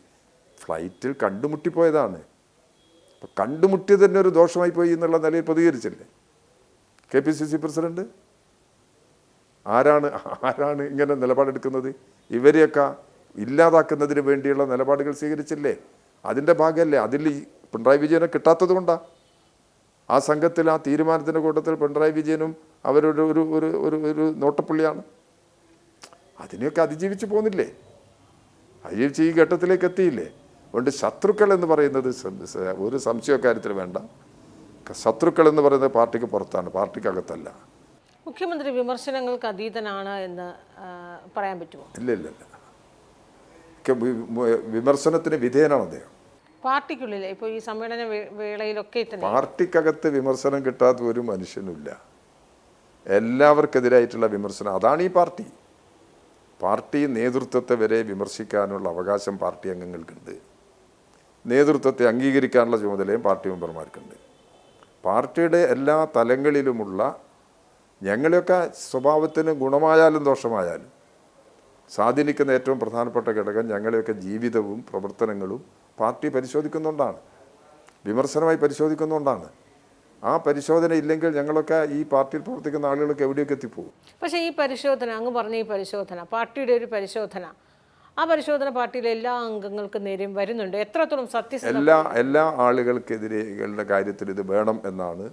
A: ഫ്ലൈറ്റിൽ കണ്ടുമുട്ടിപ്പോയതാണ്. അപ്പം കണ്ടുമുട്ടിയത് തന്നെ ഒരു ദോഷമായി പോയി എന്നുള്ള നിലയിൽ പ്രതികരിച്ചില്ലേ? K P C C president? ആരാണ് ആരാണ് ഇങ്ങനെ നിലപാടെടുക്കുന്നത്? ഇവരെയൊക്കെ ഇല്ലാതാക്കുന്നതിന് വേണ്ടിയുള്ള നിലപാടുകൾ സ്വീകരിച്ചില്ലേ? അതിന്റെ ഭാഗമല്ലേ? അതിൽ പിണറായി വിജയനെ കിട്ടാത്തത് കൊണ്ടാണ് ആ സംഘത്തിൽ ആ തീരുമാനത്തിന്റെ കൂട്ടത്തിൽ പിണറായി വിജയനും അവരൊരു ഒരു ഒരു ഒരു ഒരു നോട്ടപ്പുള്ളിയാണ്. അതിനെയൊക്കെ അതിജീവിച്ച് പോകുന്നില്ലേ അതിജീവിച്ച് ഈ ഘട്ടത്തിലേക്ക് എത്തിയില്ലേ? അതുകൊണ്ട് ശത്രുക്കൾ എന്ന് പറയുന്നത് ഒരു സംശയ ഒരു സംശയക്കാര്യത്തിൽ വേണ്ട. ശത്രുക്കൾ എന്ന് പറയുന്നത് പാർട്ടിക്ക് പുറത്താണ് പാർട്ടിക്കകത്തല്ല.
B: മുഖ്യമന്ത്രി വിമർശനങ്ങൾക്ക് അതീതനാണ് എന്ന് പറയാൻ പറ്റുമോ?
A: ഇല്ല ഇല്ല ഇല്ല. വിമർശനത്തിന് വിധേയനാണ് അദ്ദേഹം.
B: പാർട്ടിക്കുള്ളിൽ ഇപ്പോൾ ഈ സമ്മേളന വേളയിലൊക്കെ
A: പാർട്ടിക്കകത്ത് വിമർശനം കിട്ടാത്ത ഒരു മനുഷ്യനുമില്ല. എല്ലാവർക്കെതിരായിട്ടുള്ള വിമർശനം. അതാണ് ഈ പാർട്ടി. പാർട്ടി നേതൃത്വത്തെ വരെ വിമർശിക്കാനുള്ള അവകാശം പാർട്ടി അംഗങ്ങൾക്കുണ്ട്. നേതൃത്വത്തെ അംഗീകരിക്കാനുള്ള ചുമതലയും പാർട്ടി മെമ്പർമാർക്കുണ്ട്. പാർട്ടിയുടെ എല്ലാ തലങ്ങളിലുമുള്ള ഞങ്ങളെയൊക്കെ സ്വഭാവത്തിന് ഗുണമായാലും ദോഷമായാലും സ്വാധീനിക്കുന്ന ഏറ്റവും പ്രധാനപ്പെട്ട ഘടകം ഞങ്ങളെയൊക്കെ ജീവിതവും പ്രവർത്തനങ്ങളും പാർട്ടി പരിശോധിക്കുന്നുകൊണ്ടാണ് വിമർശനമായി പരിശോധിക്കുന്നുകൊണ്ടാണ് ആ പരിശോധന ഇല്ലെങ്കിൽ ഞങ്ങളൊക്കെ ഈ പാർട്ടിയിൽ പ്രവർത്തിക്കുന്ന ആളുകളൊക്കെ എവിടെയൊക്കെ എത്തിപ്പോകും?
B: പക്ഷേ ഈ പരിശോധന അങ്ങ് പറഞ്ഞ ഈ പരിശോധന പാർട്ടിയുടെ ഒരു പരിശോധന ആ പരിശോധന പാർട്ടിയിലെ എല്ലാ അംഗങ്ങൾക്കും നേരെയും വരുന്നുണ്ട്. എത്രത്തോളം സത്യസന്ധ
A: എല്ലാ എല്ലാ ആളുകൾക്കെതിരെകളുടെ കാര്യത്തിൽ ഇത് വേണം എന്നാണ്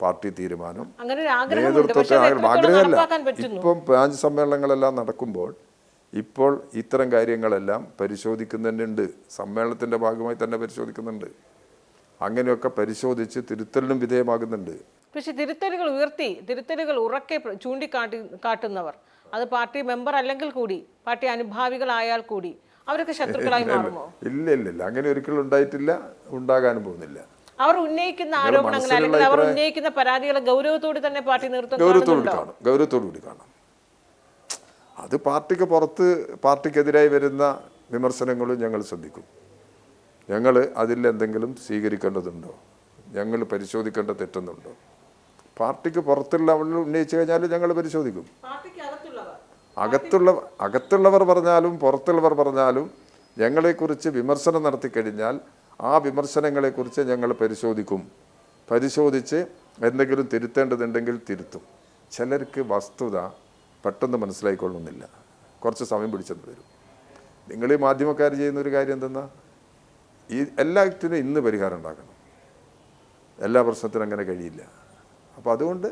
A: പാർട്ടി തീരുമാനം. നേതൃത്വത്തെ ആഗ്രഹമല്ല. ഇപ്പം ബ്രാഞ്ച് സമ്മേളനങ്ങളെല്ലാം നടക്കുമ്പോൾ ഇപ്പോൾ ഇത്തരം കാര്യങ്ങളെല്ലാം പരിശോധിക്കുന്നുണ്ട് സമ്മേളനത്തിന്റെ ഭാഗമായി തന്നെ പരിശോധിക്കുന്നുണ്ട്. അങ്ങനെയൊക്കെ പരിശോധിച്ച് തിരുത്തലിനും വിധേയമാകുന്നുണ്ട്.
B: പക്ഷെ തിരുത്തലുകൾ ഉയർത്തി തിരുത്തലുകൾ ഉറക്കെ ചൂണ്ടിക്കാട്ടി കാട്ടുന്നവർ. അത് പാർട്ടി മെമ്പർ അല്ലെങ്കിൽ കൂടി പാർട്ടി അനുഭാവികളായാൽ കൂടി അവരൊക്കെ ശത്രുക്കളായി മാറുമോ?
A: ഇല്ല ഇല്ല ഇല്ല. അങ്ങനെ ഒരിക്കലും ഉണ്ടായിട്ടില്ല ഉണ്ടാകാനും പോകുന്നില്ല.
B: അവർ ഉന്നയിക്കുന്ന ആരോപണങ്ങൾ അല്ലെങ്കിൽ അവർ ഉന്നയിക്കുന്ന പരാതികളെ ഗൗരവത്തോടെ തന്നെ പാർട്ടി നേതൃത്വം കാണുന്നുണ്ടോ?
A: കാണും ഗൗരവത്തോടുകൂടി കാണാം. അത് പാർട്ടിക്ക് പുറത്ത് പാർട്ടിക്കെതിരായി വരുന്ന വിമർശനങ്ങളും ഞങ്ങൾ ശ്രദ്ധിക്കും. ഞങ്ങൾ അതിൽ എന്തെങ്കിലും സ്വീകരിക്കേണ്ടതുണ്ടോ? ഞങ്ങൾ പരിശോധിക്കേണ്ട തെറ്റെന്നുണ്ടോ? പാർട്ടിക്ക് പുറത്തുള്ള അവൾ ഉന്നയിച്ചു കഴിഞ്ഞാൽ ഞങ്ങൾ പരിശോധിക്കും. അകത്തുള്ള അകത്തുള്ളവർ പറഞ്ഞാലും പുറത്തുള്ളവർ പറഞ്ഞാലും ഞങ്ങളെക്കുറിച്ച് വിമർശനം നടത്തി കഴിഞ്ഞാൽ ആ വിമർശനങ്ങളെക്കുറിച്ച് ഞങ്ങൾ പരിശോധിക്കും. പരിശോധിച്ച് എന്തെങ്കിലും തിരുത്തേണ്ടതുണ്ടെങ്കിൽ തിരുത്തും. ചിലർക്ക് വസ്തുത പെട്ടെന്ന് മനസ്സിലായിക്കൊള്ളുന്നില്ല. കുറച്ച് സമയം പിടിച്ചെന്ന് വരും നിങ്ങൾ ഈ മാധ്യമക്കാർ ചെയ്യുന്ന ഒരു കാര്യം എന്തെന്നാ? ഈ എല്ലാത്തിനും ഇന്ന് പരിഹാരം ഉണ്ടാക്കണം. എല്ലാ പ്രശ്നത്തിനും അങ്ങനെ കഴിയില്ല. അപ്പോൾ അതുകൊണ്ട്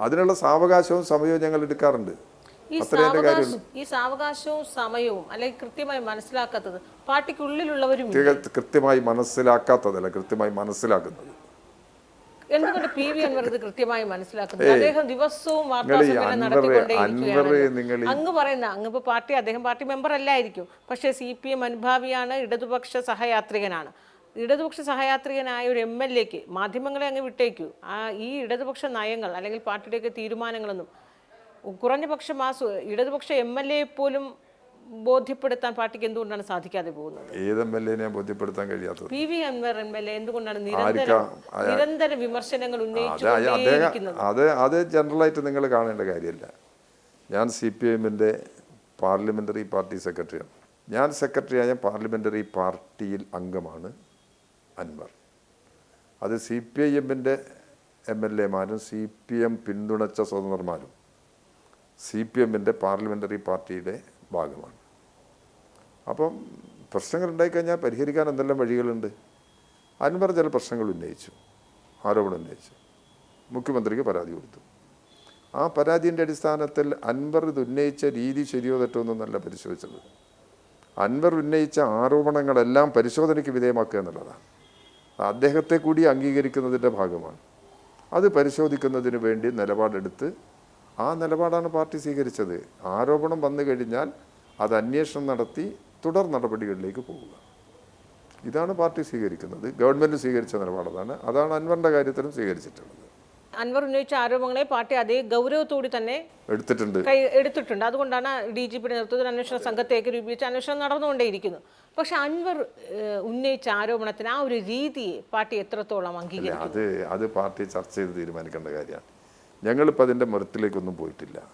A: അതിനുള്ള സാവകാശവും സമയവും ഞങ്ങൾ എടുക്കാറുണ്ട്.
B: ഈ സാവകാശവും സമയവും അല്ലെങ്കിൽ കൃത്യമായി മനസ്സിലാക്കാത്തത് പാർട്ടിക്കുള്ളിലുള്ളവരും
A: കൃത്യമായി മനസ്സിലാക്കാത്തതല്ല കൃത്യമായി മനസ്സിലാക്കുന്നത്.
B: എന്തുകൊണ്ട് പി വി അൻവർ ഇത് കൃത്യമായി മനസ്സിലാക്കുന്നത്? അദ്ദേഹം ദിവസവും വാർത്താ
A: നിങ്ങൾ ഈ
B: സമ്മേളനം
A: അൻവർ-
B: നടത്തിക്കൊണ്ടേയിരിക്കുകയാണ്
A: അൻവർ നിങ്ങൾ ഈ-
B: അങ്ങ് പറയുന്ന അങ്ങ് ഇപ്പോൾ പാർട്ടി അദ്ദേഹം പാർട്ടി മെമ്പർ അല്ലായിരിക്കും. പക്ഷേ സി പി എം അനുഭാവിയാണ് ഇടതുപക്ഷ സഹയാത്രികനാണ്. ഇടതുപക്ഷ സഹയാത്രികനായ ഒരു എം എൽ എക്ക് മാധ്യമങ്ങളെ അങ്ങ് വിട്ടേക്കൂ. ആ ഈ ഇടതുപക്ഷ നയങ്ങൾ അല്ലെങ്കിൽ പാർട്ടിയുടെയൊക്കെ തീരുമാനങ്ങളൊന്നും കുറഞ്ഞ പക്ഷം ആ ഇടതുപക്ഷ എം എൽ എ പോലും ബോധ്യപ്പെടുത്താൻ പാർട്ടിക്ക് എന്തുകൊണ്ടാണ് സാധിക്കാതെ പോകുന്നത്?
A: ഏത് എം എൽ എനെ ബോധ്യപ്പെടുത്താൻ കഴിയാത്തത്?
B: P V Anvar M L A എന്തുകൊണ്ടാണ് നിരന്തര നിരന്തരം വിമർശനങ്ങൾ
A: അദ്ദേഹം അത് അത് ജനറലായിട്ട് നിങ്ങൾ കാണേണ്ട കാര്യമല്ല. ഞാൻ സി പി എമ്മിന്റെ പാർലമെന്ററി പാർട്ടി സെക്രട്ടറിയാണ്. ഞാൻ സെക്രട്ടറിയായ പാർലമെന്ററി പാർട്ടിയിൽ അംഗമാണ് അൻവർ. അത് സി പി ഐ എമ്മിന്റെ എം എൽ എമാരും സി പി എം പിന്തുണച്ച സ്വതന്ത്രമാരും സി പി എമ്മിന്റെ പാർലമെന്ററി പാർട്ടിയുടെ ഭാഗമാണ്. അപ്പം പ്രശ്നങ്ങൾ ഉണ്ടായിക്കഴിഞ്ഞാൽ പരിഹരിക്കാൻ എന്തെല്ലാം വഴികളുണ്ട്? അൻവർ ചില പ്രശ്നങ്ങൾ ഉന്നയിച്ചു ആരോപണം ഉന്നയിച്ചു. മുഖ്യമന്ത്രിക്ക് പരാതി കൊടുത്തു. ആ പരാതിന്റെ അടിസ്ഥാനത്തിൽ അൻവർ ഇത് ഉന്നയിച്ച രീതി ശരിയോ തെറ്റോ എന്നൊന്നല്ല പരിശോധിച്ചത്. അൻവർ ഉന്നയിച്ച ആരോപണങ്ങളെല്ലാം പരിശോധനയ്ക്ക് വിധേയമാക്കുക എന്നുള്ളതാണ്. അദ്ദേഹത്തെ കൂടി അംഗീകരിക്കുന്നതിന്റെ ഭാഗമാണ്. അത് പരിശോധിക്കുന്നതിന് വേണ്ടി നിലപാടെടുത്ത് ആ നിലപാടാണ് പാർട്ടി സ്വീകരിച്ചത്. ആരോപണം വന്നു കഴിഞ്ഞാൽ അത് അന്വേഷണം നടത്തി തുടർ നടപടികളിലേക്ക് പോവുക. ഇതാണ് പാർട്ടി സ്വീകരിക്കുന്നത്. ഗവൺമെന്റ് സ്വീകരിച്ച നിലപാടതാണ്. അതാണ് അൻവറിന്റെ കാര്യത്തിലും സ്വീകരിച്ചിട്ടുള്ളത്.
B: അൻവർ ഉന്നയിച്ച ആരോപണങ്ങളെ പാർട്ടി അതേ ഗൗരവത്തോടെ തന്നെ
A: എടുത്തിട്ടുണ്ട്.
B: എടുത്തിട്ടുണ്ട്. അതുകൊണ്ടാണ് ഡി ജി പിയുടെ നേതൃത്വത്തിൽ അന്വേഷണ സംഘത്തേക്ക് രൂപീകരിച്ച് അന്വേഷണം നടന്നുകൊണ്ടേയിരിക്കുന്നു. പക്ഷെ അൻവർ ഉന്നയിച്ച ആരോപണത്തിന് ആ ഒരു രീതിയെ പാർട്ടി എത്രത്തോളം അംഗീകരിക്കും
A: അത് അത് പാർട്ടി ചർച്ച ചെയ്ത് തീരുമാനിക്കേണ്ട കാര്യമാണ്. ഞങ്ങളിപ്പോൾ അതിന്റെ മുറത്തിലേക്കൊന്നും പോയിട്ടില്ല.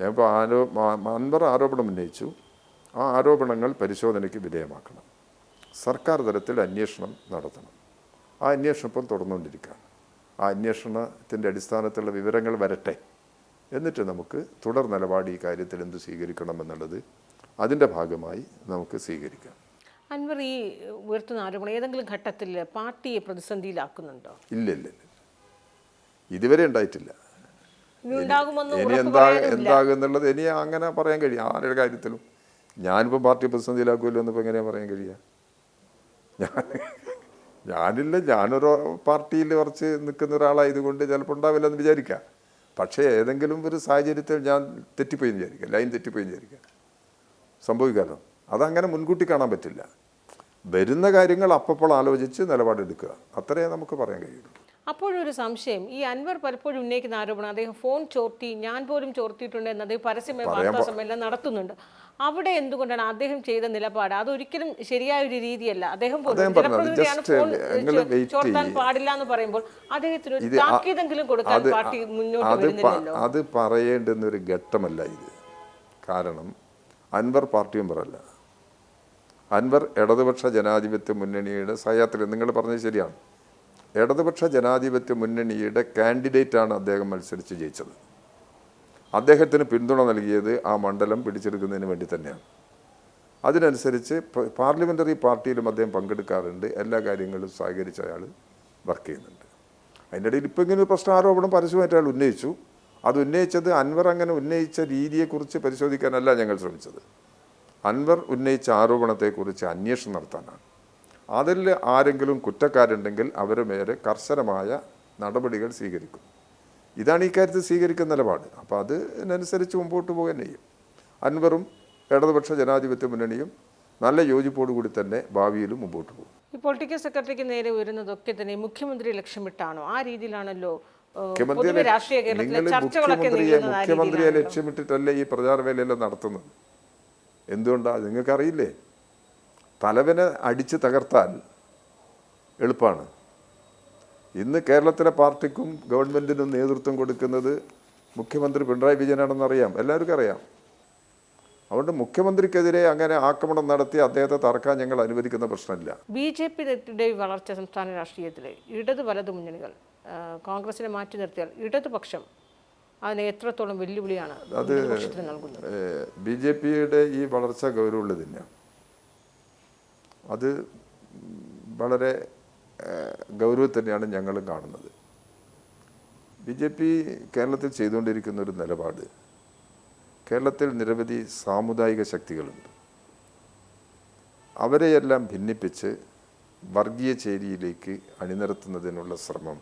A: ഞാനിപ്പോൾ ആരോ അൻവർ ആരോപണം ഉന്നയിച്ചു. ആ ആരോപണങ്ങൾ പരിശോധനയ്ക്ക് വിധേയമാക്കണം. സർക്കാർ തലത്തിൽ അന്വേഷണം നടത്തണം. ആ അന്വേഷണം ഇപ്പം തുടർന്നുകൊണ്ടിരിക്കുകയാണ്. ആ അന്വേഷണത്തിന്റെ അടിസ്ഥാനത്തിലുള്ള വിവരങ്ങൾ വരട്ടെ. എന്നിട്ട് നമുക്ക് തുടർ നിലപാട് ഈ കാര്യത്തിൽ എന്ത് സ്വീകരിക്കണം എന്നുള്ളത് അതിന്റെ ഭാഗമായി നമുക്ക് സ്വീകരിക്കാം.
B: അൻവർ ഈ ഉയർത്തുന്ന ആരോപണം ഏതെങ്കിലും ഘട്ടത്തിൽ പാർട്ടിയെ പ്രതിസന്ധിയിലാക്കുന്നുണ്ടോ?
A: ഇല്ല ഇല്ല. ഇതുവരെ ഉണ്ടായിട്ടില്ല.
B: ഇനി
A: എന്താ എന്താകും എന്നുള്ളത് ഇനി അങ്ങനെ പറയാൻ കഴിയും. ആരുടെ കാര്യത്തിലും. ഞാനിപ്പോൾ പാർട്ടി പ്രതിസന്ധിയിലാക്കുമല്ലോ എന്നിപ്പോൾ എങ്ങനെയാ പറയാൻ കഴിയുക ഞാൻ ഞാനില്ല. ഞാനൊരു പാർട്ടിയിൽ കുറച്ച് നിൽക്കുന്ന ഒരാളായതുകൊണ്ട് ചിലപ്പോൾ ഉണ്ടാവില്ല എന്ന് വിചാരിക്കാം. പക്ഷേ ഏതെങ്കിലും ഒരു സാഹചര്യത്തിൽ ഞാൻ തെറ്റിപ്പോയി എന്ന് വിചാരിക്കാം. ലൈൻ തെറ്റിപ്പോയി എന്ന് വിചാരിക്കാം. സംഭവിക്കാമല്ലോ അതങ്ങനെ മുൻകൂട്ടി കാണാൻ പറ്റില്ല. വരുന്ന കാര്യങ്ങൾ അപ്പപ്പോൾ ആലോചിച്ച് നിലപാടെടുക്കുക. അത്രയേ നമുക്ക് പറയാൻ കഴിയുള്ളൂ.
B: അപ്പോഴൊരു സംശയം ഈ അൻവർ പലപ്പോഴും ഉന്നയിക്കുന്ന ആരോപണം അദ്ദേഹം ഫോൺ ചോർത്തി ഞാൻ പോലും ചോർത്തിയിട്ടുണ്ട് എന്ന് അദ്ദേഹം പരസ്യമായ വാർത്താ സമ്മേളനം നടത്തുന്നുണ്ട്. അവിടെ എന്തുകൊണ്ടാണ് അദ്ദേഹം ചെയ്ത നിലപാട്? അതൊരിക്കലും ശരിയായ ഒരു രീതിയല്ല. അദ്ദേഹം ജനപ്രതിനിധിയാണ് ഫോൺ ചോർത്താൻ പാടില്ല എന്ന് പറയുമ്പോൾ അദ്ദേഹത്തിന് ഒരു താക്കീതെങ്കിലും കൊടുക്കാൻ
A: അത്
B: പാർട്ടി മുന്നോട്ട്
A: അത്
B: വരുന്നില്ലല്ലോ.
A: അത് പറയേണ്ടുന്ന ഒരു ഘട്ടമല്ല ഇത്. കാരണം അൻവർ പാർട്ടി മെമ്പറല്ല. അൻവർ ഇടതുപക്ഷ ജനാധിപത്യ മുന്നണിയുടെ സഹയാത്രി നിങ്ങൾ പറഞ്ഞത് ശരിയാണ്. ഇടതുപക്ഷ ജനാധിപത്യ മുന്നണിയുടെ കാൻഡിഡേറ്റാണ് അദ്ദേഹം മത്സരിച്ച് ജയിച്ചത്. അദ്ദേഹത്തിന് പിന്തുണ നൽകിയത് ആ മണ്ഡലം പിടിച്ചെടുക്കുന്നതിന് വേണ്ടി തന്നെയാണ്. അതിനനുസരിച്ച് പാർലമെന്ററി പാർട്ടിയിലും അദ്ദേഹം പങ്കെടുക്കാറുണ്ട്. എല്ലാ കാര്യങ്ങളും സഹകരിച്ച് അയാൾ വർക്ക് ചെയ്യുന്നുണ്ട്. അതിന്റെ ഇടയിൽ ഇപ്പോൾ ഇങ്ങനെ ഒരു പ്രശ്ന ആരോപണം പരസ്യമായിട്ട് അയാൾ ഉന്നയിച്ചു. അത് ഉന്നയിച്ചത് അൻവർ അങ്ങനെ ഉന്നയിച്ച രീതിയെക്കുറിച്ച് പരിശോധിക്കാനല്ല ഞങ്ങൾ ശ്രമിച്ചത്. അൻവർ ഉന്നയിച്ച ആരോപണത്തെക്കുറിച്ച് അന്വേഷണം നടത്താനാണ്. അതിൽ ആരെങ്കിലും കുറ്റക്കാരുണ്ടെങ്കിൽ അവരെ മേലെ കർശനമായ നടപടികൾ സ്വീകരിക്കും. ഇതാണ് ഈ കാര്യത്തിൽ സ്വീകരിക്കുന്ന നിലപാട്. അപ്പോൾ അതിനനുസരിച്ച് മുമ്പോട്ട് പോകാൻ ചെയ്യും. അൻവറും ഇടതുപക്ഷ ജനാധിപത്യ മുന്നണിയും നല്ല യോജിപ്പോടുകൂടി തന്നെ ഭാവിയിലും മുമ്പോട്ട് പോകും.
B: ഈ പൊളിറ്റിക്കൽ സെക്രട്ടറിക്ക് നേരെ ഉയരുന്നതൊക്കെ തന്നെ മുഖ്യമന്ത്രി ലക്ഷ്യമിട്ടാണോ? ആ രീതിയിലാണല്ലോ
A: മുഖ്യമന്ത്രിയെ ലക്ഷ്യമിട്ടിട്ടല്ലേ ഈ പ്രചാരവേലയെല്ലാം നടത്തുന്നത്? എന്തുകൊണ്ടാണ് നിങ്ങൾക്കറിയില്ലേ? തലവനെ അടിച്ച് തകർത്താൽ എളുപ്പമാണ് ഇന്ന് കേരളത്തിലെ പാർട്ടിക്കും ഗവൺമെന്റിനും നേതൃത്വം കൊടുക്കുന്നത് മുഖ്യമന്ത്രി പിണറായി വിജയനാണെന്ന് അറിയാം. എല്ലാവർക്കും അറിയാം. അതുകൊണ്ട് മുഖ്യമന്ത്രിക്കെതിരെ അങ്ങനെ ആക്രമണം നടത്തി അദ്ദേഹത്തെ തറക്കാൻ ഞങ്ങൾ അനുവദിക്കുന്ന പ്രശ്നമില്ല.
B: ബി ജെ പിയുടെ വളർച്ച സംസ്ഥാന രാഷ്ട്രീയത്തിലെ ഇടത് വലത് മുന്നണികൾ കോൺഗ്രസിനെ മാറ്റി നിർത്തിയാൽ ഇടതുപക്ഷം അതിന് എത്രത്തോളം വെല്ലുവിളിയാണ് അത്
A: ബി ജെ പിയുടെ ഈ വളർച്ച ഗൗരവമുള്ളത് തന്നെയാണ് അത് വളരെ ഗൗരവം തന്നെയാണ് ഞങ്ങളും കാണുന്നത്. ബി ജെ പി കേരളത്തിൽ ചെയ്തുകൊണ്ടിരിക്കുന്ന ഒരു നിലപാട് കേരളത്തിൽ നിരവധി സാമുദായിക ശക്തികളുണ്ട്. അവരെയെല്ലാം ഭിന്നിപ്പിച്ച് വർഗീയ ചേരിയിലേക്ക് അണിനിരത്തുന്നതിനുള്ള ശ്രമം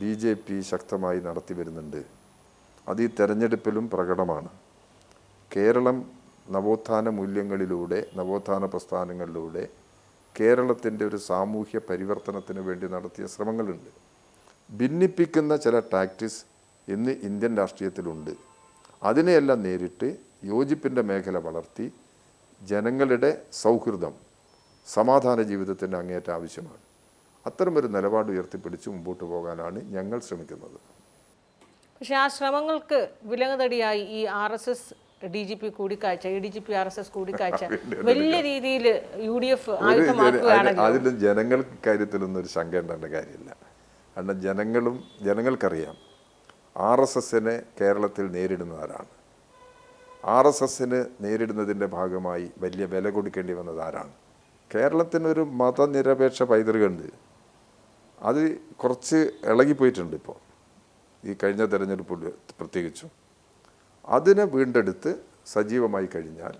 A: ബി ജെ പി ശക്തമായി നടത്തി വരുന്നുണ്ട് അത് ഈ തെരഞ്ഞെടുപ്പിലും പ്രകടമാണ്. കേരളം നവോത്ഥാന മൂല്യങ്ങളിലൂടെ നവോത്ഥാന പ്രസ്ഥാനങ്ങളിലൂടെ കേരളത്തിന്റെ ഒരു സാമൂഹ്യ പരിവർത്തനത്തിന് വേണ്ടി നടത്തിയ ശ്രമങ്ങളുണ്ട്. ഭിന്നിപ്പിക്കുന്ന ചില ടാക്റ്റിസ് ഇന്ന് ഇന്ത്യൻ രാഷ്ട്രീയത്തിലുണ്ട്. അതിനെയെല്ലാം നേരിട്ട് യോജിപ്പിന്റെ മേഖല വളർത്തി ജനങ്ങളുടെ സൗഹൃദം സമാധാന ജീവിതത്തിന്റെ അങ്ങേറ്റ ആവശ്യമാണ്. അത്തരമൊരു നിലപാട് ഉയർത്തിപ്പിടിച്ച് മുമ്പോട്ട് പോകാനാണ് ഞങ്ങൾ ശ്രമിക്കുന്നത്.
B: പക്ഷേ ആ ശ്രമങ്ങൾക്ക് വിലങ്ങതടിയായി ഈ R S S D G P കൂടിക്കാഴ്ച A D G P R S S കൂടിക്കാഴ്ച വലിയ രീതിയിൽ യു ഡി എഫ് അതിലും
A: അതിൽ ജനങ്ങൾക്ക് കാര്യത്തിലൊന്നും ഒരു ശങ്ക ഉണ്ടേണ്ട കാര്യമില്ല. കാരണം ജനങ്ങളും ജനങ്ങൾക്കറിയാം ആർ എസ് എസിനെ കേരളത്തിൽ നേരിടുന്നതാരാണ്. ആർ എസ് എസിന് നേരിടുന്നതിന്റെ ഭാഗമായി വലിയ വില കൊടുക്കേണ്ടി വന്നത് ആരാണ്? കേരളത്തിനൊരു മതനിരപേക്ഷ പൈതൃകമുണ്ട്. അത് കുറച്ച് ഇളകിപ്പോയിട്ടുണ്ട് ഇപ്പോൾ. ഈ കഴിഞ്ഞ തെരഞ്ഞെടുപ്പിൽ പ്രത്യേകിച്ചും. അതിനെ വീണ്ടെടുത്ത് സജീവമായി കഴിഞ്ഞാൽ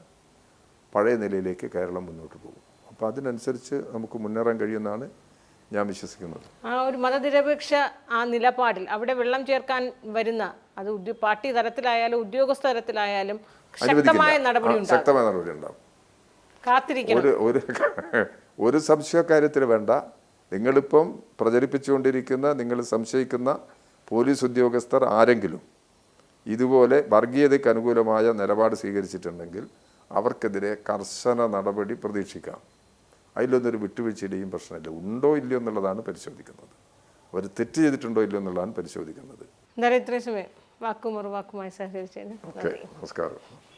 A: പഴയ നിലയിലേക്ക് കേരളം മുന്നോട്ട് പോകും. അപ്പോൾ അതിനനുസരിച്ച് നമുക്ക് മുന്നേറാൻ കഴിയുമെന്നാണ് ഞാൻ വിശ്വസിക്കുന്നത്.
B: ആ ഒരു മതനിരപേക്ഷ ആ നിലപാടിൽ അവിടെ വെള്ളം ചേർക്കാൻ വരുന്ന അത് പാർട്ടി തലത്തിലായാലും ഉദ്യോഗസ്ഥ തലത്തിലായാലും ശക്തമായ നടപടി
A: ശക്തമായ നടപടി ഉണ്ടാവും
B: കാത്തിരിക്കണം.
A: ഒരു ഒരു (laughs) ഒരു സംശയക്കാര്യത്തിൽ വേണ്ട. നിങ്ങളിപ്പം പ്രചരിപ്പിച്ചുകൊണ്ടിരിക്കുന്ന നിങ്ങൾ സംശയിക്കുന്ന പോലീസ് ഉദ്യോഗസ്ഥർ ആരെങ്കിലും ഇതുപോലെ വർഗീയതയ്ക്ക് അനുകൂലമായ നിലപാട് സ്വീകരിച്ചിട്ടുണ്ടെങ്കിൽ അവർക്കെതിരെ കർശന നടപടി പ്രതീക്ഷിക്കാം. അതിലൊന്നൊരു വിട്ടുവീഴ്ചയുടെയും പ്രശ്നമില്ല. ഉണ്ടോ ഇല്ലയോ എന്നുള്ളതാണ് പരിശോധിക്കുന്നത്. അവർ തെറ്റ് ചെയ്തിട്ടുണ്ടോ ഇല്ലയോ എന്നുള്ളതാണ് പരിശോധിക്കുന്നത്. നമസ്കാരം.